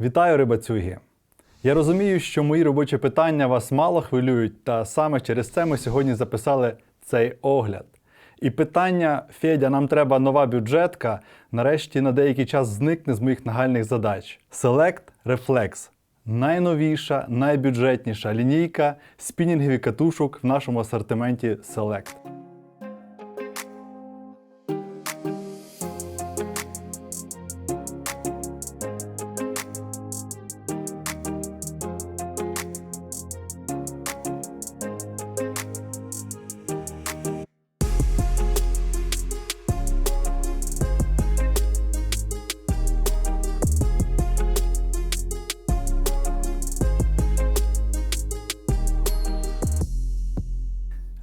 Вітаю, рибацюги! Я розумію, що мої робочі питання вас мало хвилюють, та саме через це ми сьогодні записали цей огляд. І питання Федя, нам треба нова бюджетка, нарешті на деякий час зникне з моїх нагальних задач. Select Reflex найновіша, найбюджетніша лінійка спінінгів і катушок в нашому асортименті Select.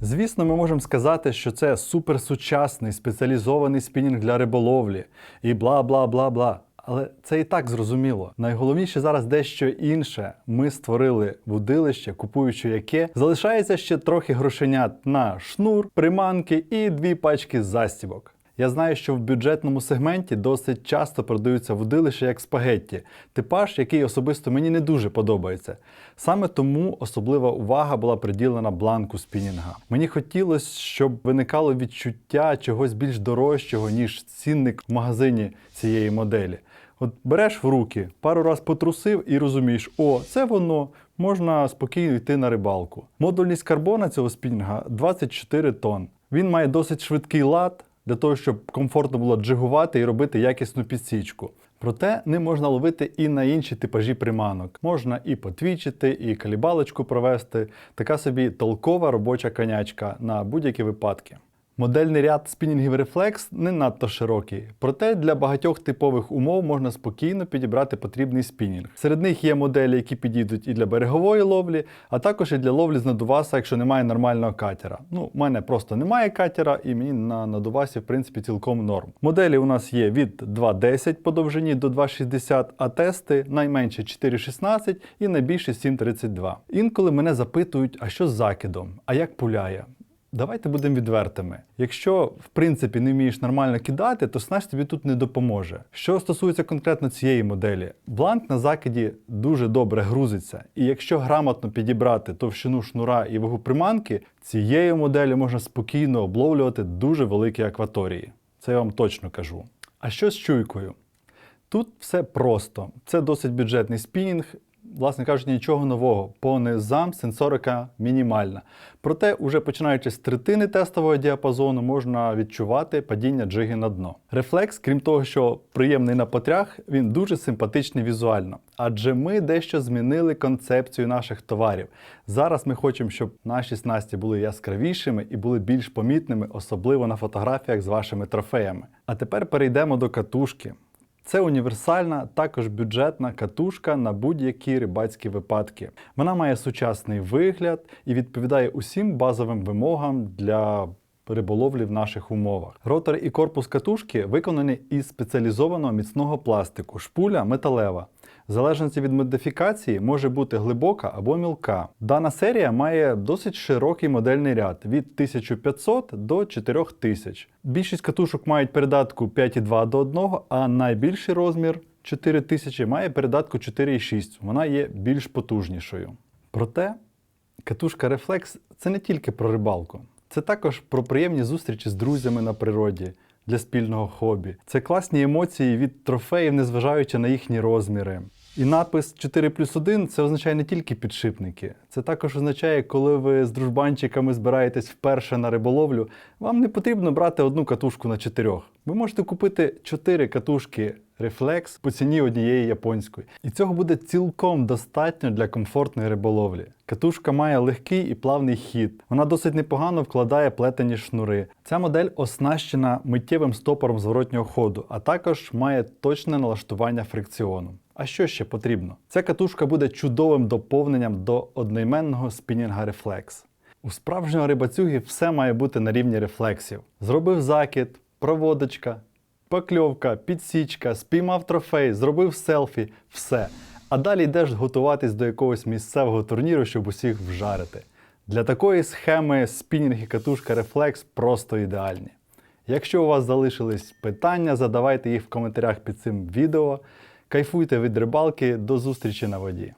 Звісно, ми можемо сказати, що це суперсучасний спеціалізований спінінг для риболовлі і бла бла бла бла. Але це і так зрозуміло. Найголовніше зараз дещо інше. Ми створили вудилище, купуючи яке залишається ще трохи грошенят на шнур, приманки і дві пачки застібок. Я знаю, що в бюджетному сегменті досить часто продаються вудилища як спагетті, типаж, який особисто мені не дуже подобається. Саме тому особлива увага була приділена бланку спінінга. Мені хотілося, щоб виникало відчуття чогось більш дорожчого, ніж цінник в магазині цієї моделі. От береш в руки, пару раз потрусив і розумієш, о, це воно, можна спокійно йти на рибалку. Модульність карбона цього спінінга 24 тонн. Він має досить швидкий лад для того, щоб комфортно було джигувати і робити якісну підсічку. Проте не можна ловити і на інші типажі приманок. Можна і потвічити, і калібалочку провести. Така собі толкова робоча конячка на будь-які випадки. Модельний ряд спінінгів Reflex не надто широкий, проте для багатьох типових умов можна спокійно підібрати потрібний спінінг. Серед них є моделі, які підійдуть і для берегової ловлі, а також і для ловлі з надуваса, якщо немає нормального катера. Ну, у мене просто немає катера, і мені на надувасі, в принципі, цілком норм. Моделі у нас є від 2.10 по довжині до 2.60, а тести найменше 4.16 і найбільше 7.32. Інколи мене запитують, а що з закидом, а як пуляє? Давайте будемо відвертими. Якщо в принципі не вмієш нормально кидати, то снаж тобі тут не допоможе. Що стосується конкретно цієї моделі, бланк на закиді дуже добре грузиться, і якщо грамотно підібрати товщину шнура і вагу приманки, цією моделлю можна спокійно обловлювати дуже великі акваторії. Це я вам точно кажу. А що з чуйкою? Тут все просто. Це досить бюджетний спінінг. Власне кажучи, нічого нового. По низам сенсорика мінімальна. Проте, уже починаючи з третини тестового діапазону, можна відчувати падіння джиги на дно. Рефлекс, крім того, що приємний на потрях, він дуже симпатичний візуально. Адже ми дещо змінили концепцію наших товарів. Зараз ми хочемо, щоб наші снасті були яскравішими і були більш помітними, особливо на фотографіях з вашими трофеями. А тепер перейдемо до катушки. Це універсальна, також бюджетна катушка на будь-які рибацькі випадки. Вона має сучасний вигляд і відповідає усім базовим вимогам для риболовлі в наших умовах. Ротор і корпус катушки виконані із спеціалізованого міцного пластику, шпуля металева. В залежності від модифікації може бути глибока або мілка. Дана серія має досить широкий модельний ряд від 1500 до 4000. Більшість катушок мають передатку 5,2 до 1, а найбільший розмір 4000 має передатку 4,6. Вона є більш потужнішою. Проте катушка Reflex це не тільки про рибалку, це також про приємні зустрічі з друзями на природі для спільного хобі. Це класні емоції від трофеїв, незважаючи на їхні розміри. І напис 4 плюс 1 це означає не тільки підшипники. Це також означає, коли ви з дружбанчиками збираєтесь вперше на риболовлю, вам не потрібно брати одну катушку на чотирьох. Ви можете купити 4 катушки Reflex по ціні однієї японської. І цього буде цілком достатньо для комфортної риболовлі. Катушка має легкий і плавний хід. Вона досить непогано вкладає плетені шнури. Ця модель оснащена миттєвим стопором зворотнього ходу, а також має точне налаштування фрикціону. А що ще потрібно? Ця катушка буде чудовим доповненням до одноіменного спінінга Reflex. У справжнього рибацюги все має бути на рівні рефлексів. Зробив закид, проводочка, покльовка, підсічка, спіймав трофей, зробив селфі, все. А далі йдеш готуватись до якогось місцевого турніру, щоб усіх вжарити. Для такої схеми спінінг і катушка Reflex просто ідеальні. Якщо у вас залишились питання, задавайте їх в коментарях під цим відео. Кайфуйте від рибалки, до зустрічі на воді.